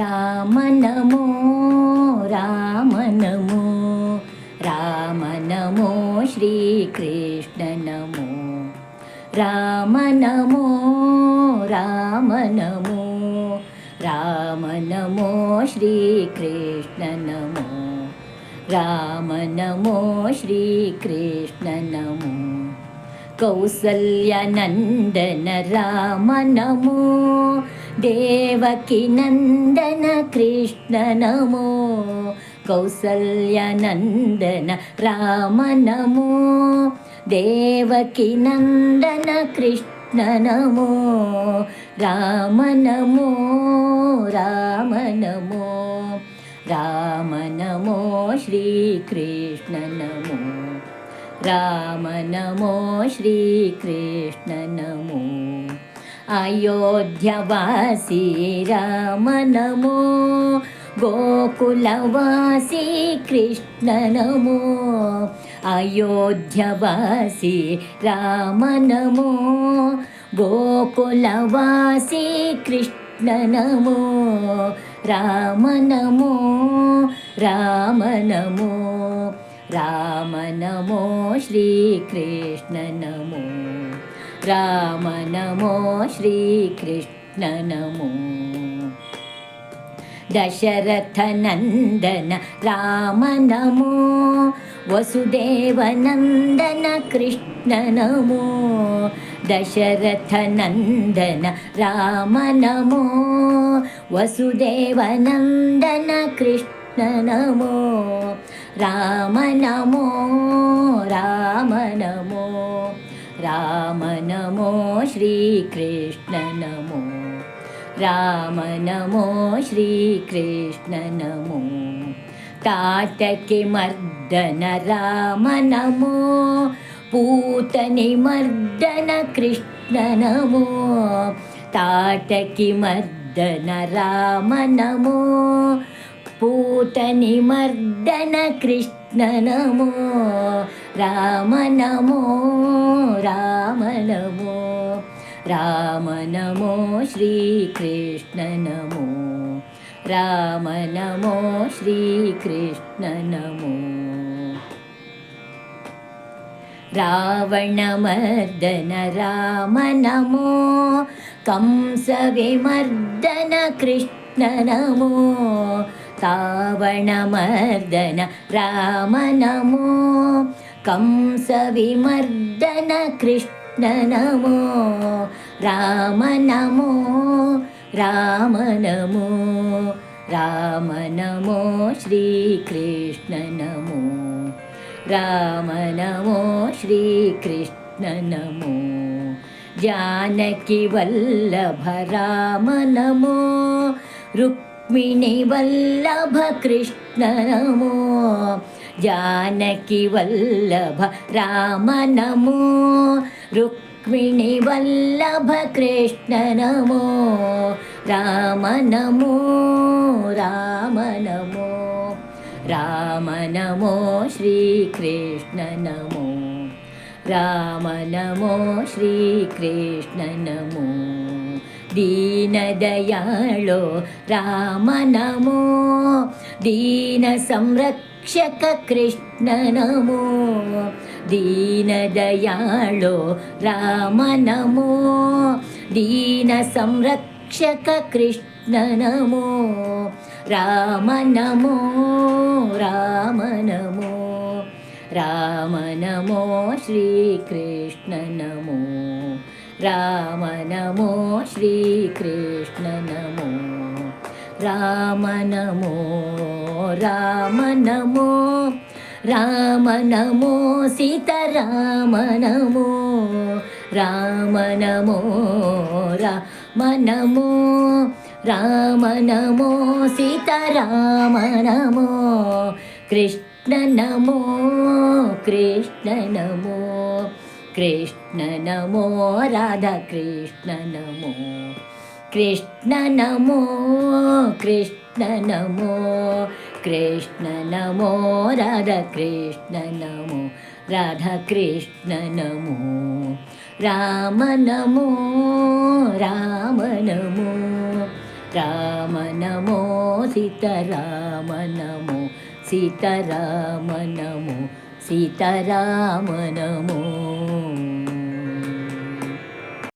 రామ నమో రామనమో శ్రీకృష్ణ నమో రామ నమో రామనమో శ్రీకృష్ణ నమో రామనమో శ్రీకృష్ణ నమో कौसल्यनन्दन राम नमो देवकिनन्दन कृष्ण नमो कौसल्यनन्दन राम नमो देवकिनन्दन कृष्ण नमो राम नमो राम नमो राम नमो श्रीकृष्ण नमो శ్రీకృష్ణ నమో రామ నమో శ్రీకృష్ణ నమో అయోధ్యవాసి రామ నమో గోకులవాసి కృష్ణ నమో అయోధ్యవాసి రామ నమో గోకులవాసి కృష్ణ నమో రామ నమో राम नमो श्रीकृष्ण नमो। राम नमो श्रीकृष्ण नमो। दशरथनन्दन राम नमो। वसुदेवनन्दन कृष्ण नमो। दशरथनन्दन राम नमो। वसुदेवनन्दन कृष्ण నమో రామ నమో రామ నమో రామ నమో శ్రీకృష్ణ నమో రామ నమో శ్రీకృష్ణ నమో తాతకి మర్దన రామ నమో పూతని మర్దన కృష్ణ నమో తాటకి మర్దన రామ నమో. పూతని మర్దన కృష్ణ నమో రామ నమో రామ నమో రామ నమో శ్రీకృష్ణ నమో రామ నమో శ్రీకృష్ణ నమో. రావణమర్దన రామ నమో కంస విమర్దన కృష్ణ नमो तावणमर्दन राम नमो कंसविमर्दन कृष्ण नमो राम नमो राम नमो राम नमो श्रीकृष्ण नमो राम नमो श्रीकृष्ण नमो। जानकीवल्लभराम नमो रुक्मिणी वल्लभ कृष्ण नमो। जानकी वल्लभ राम नमो। रुक्मिणि वल्लभ कृष्ण नमो। राम नमो राम नमो। राम नमो श्रीकृष्ण नमो। राम नमो श्रीकृष्ण नमो। రామ నమో శ్రీకృష్ణ నమో దీనదయాళో రామ నమో దీన సంరక్షక కృష్ణ నమో దీనదయాళో రామ నమో దీన నమో రామ నమో రామ నమో రామ నమో శ్రీకృష్ణ రామ నమో శ్రీకృష్ణ నమో రామ నమో రామ నమో రామ నమో సీతారామ నమో రామ నమో రామ నమో రామ నమో సీతారామ నమో కృష్ణ నమో కృష్ణ నమో కృష్ణ నమో రాధా కృష్ణ నమో కృష్ణ నమో కృష్ణ నమో కృష్ణ నమో రాధా కృష్ణ నమో రాధా కృష్ణ నమో రామ నమో రామ నమో రామ నమో సీతారామ నమో సీతారామ నమో సీతారామ నమో.